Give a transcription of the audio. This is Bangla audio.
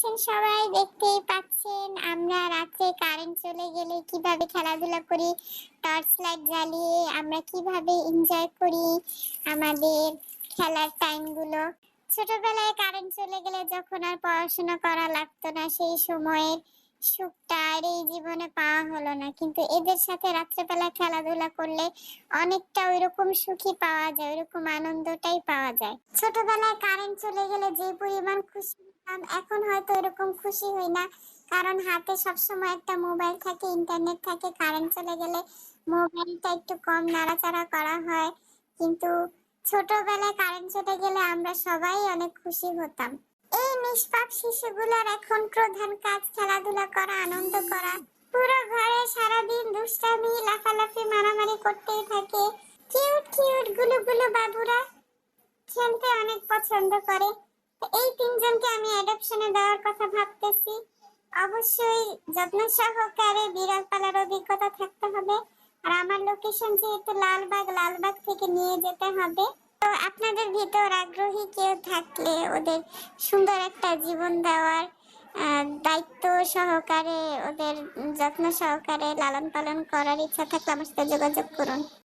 আছেন সবাই? দেখতেই পাচ্ছেন, আমরা রাতে কারেন্ট চলে গেলে কীভাবে খেলাধুলা করি টর্চ লাইট জ্বালিয়ে আমরা কীভাবে এনজয় করি আমাদের খেলার টাইমগুলো ছোটবেলায় কারেন্ট চলে গেলে যখন আর পড়াশোনা করা লাগতো না সেই সময়ের সুখটা আর এই জীবনে পাওয়া হলো না। কিন্তু এদের সাথে রাত্রেবেলা খেলাধুলা করলে অনেকটা ওইরকম সুখী পাওয়া যায়, ওইরকম আনন্দটাই পাওয়া যায়। ছোটবেলায় কারেন্ট চলে গেলে যে পরিমাণ খুশি হতাম, এখন হয়তো এরকম খুশি হই না। কারণ হাতে সবসময় একটা মোবাইল থাকে ইন্টারনেট থাকে কারেন্ট চলে গেলে মোবাইলটা একটু কম নাড়াচাড়া করা হয়। কিন্তু ছোটবেলায় কারেন্ট চলে গেলে আমরা সবাই অনেক খুশি হতাম। এই নিষ্পাপ শিশুগুলোর এখন প্রধান কাজ খেলাধুলা করা, আনন্দ করা। পুরো ঘরে সারাদিন দুষ্টামি, লাফালাফি, মারামারি করতেই থাকে। কিউট কিউটগুলো গুলো বাবুরা খেলতে অনেক পছন্দ করে। তো এই তিনজনকে আমি অ্যাডপশনে দেওয়ার কথা ভাবতেছি। অবশ্যই যত্ন সহকারে বিড়াল পালার অভিজ্ঞতা থাকতে হবে। আর আমার লোকেশন যেহেতু লালবাগ লালবাগ থেকে নিয়ে যেতে হবে। তো আপনাদের ভিতর আগ্রহী কেউ থাকলে ওদের সুন্দর একটা জীবন দেওয়ার দায়িত্ব সহকারে ওদের যত্ন সহকারে লালন পালন করার ইচ্ছা থাকলে আমার সাথে যোগাযোগ করুন।